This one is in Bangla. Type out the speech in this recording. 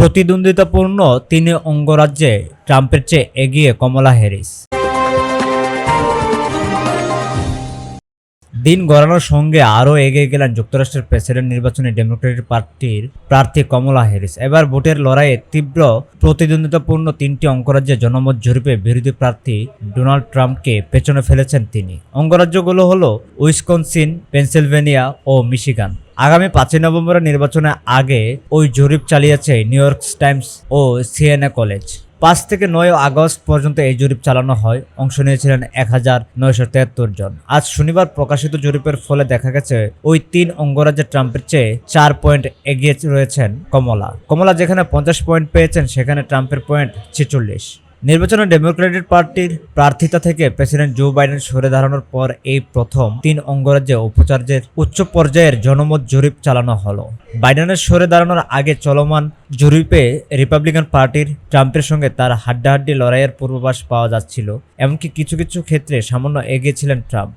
প্রতিদ্বন্দ্বিতাপূর্ণ তিন অঙ্গরাজ্যে ট্রাম্পের চেয়ে এগিয়ে কমলা হ্যারিস। দিন গড়ানোর সঙ্গে আরও এগিয়ে গেলেন যুক্তরাষ্ট্রের প্রেসিডেন্ট নির্বাচনে ডেমোক্রেটিক পার্টির প্রার্থী কমলা হ্যারিস। এবার ভোটের লড়াইয়ে তীব্র প্রতিদ্বন্দ্বিতাপূর্ণ তিনটি অঙ্গরাজ্যে জনমত জরিপে বিরোধী প্রার্থী ডোনাল্ড ট্রাম্পকে পেছনে ফেলেছেন তিনি। অঙ্গরাজ্যগুলো হলো উইসকনসিন, পেনসিলভেনিয়া ও মিশিগান। আগামী পাঁচই নভেম্বরের নির্বাচনের আগে ওই জরিপ চালিয়েছে নিউ ইয়র্ক টাইমস ও সিএনএ কলেজ। পাঁচ থেকে নয় আগস্ট পর্যন্ত এই জরিপ চালানো হয়। অংশ নিয়েছিলেন এক হাজার নয়শো তেহাত্তর জন। আজ শনিবার প্রকাশিত জরিপের ফলে দেখা গেছে, ওই তিন অঙ্গরাজ্যে ট্রাম্পের চেয়ে চার পয়েন্ট এগিয়ে রয়েছেন কমলা। কমলা যেখানে পঞ্চাশ পয়েন্ট পেয়েছেন, সেখানে ট্রাম্পের পয়েন্ট ছেচল্লিশ। নির্বাচনে ডেমোক্রেটিক পার্টির প্রার্থিতা থেকে প্রেসিডেন্ট জো বাইডেন সরে দাঁড়ানোর পর এই প্রথম তিন অঙ্গরাজ্যে উপচার্যের উচ্চ পর্যায়ের জনমত জরিপ চালানো হলো। বাইডেনের সরে দাঁড়ানোর আগে চলমান জরিপে রিপাবলিকান পার্টির ট্রাম্পের সঙ্গে তার হাড্ডাহাড্ডি লড়াইয়ের পূর্বাভাস পাওয়া যাচ্ছিল, এমনকি কিছু কিছু ক্ষেত্রে সামান্য এগিয়েছিলেন ট্রাম্প।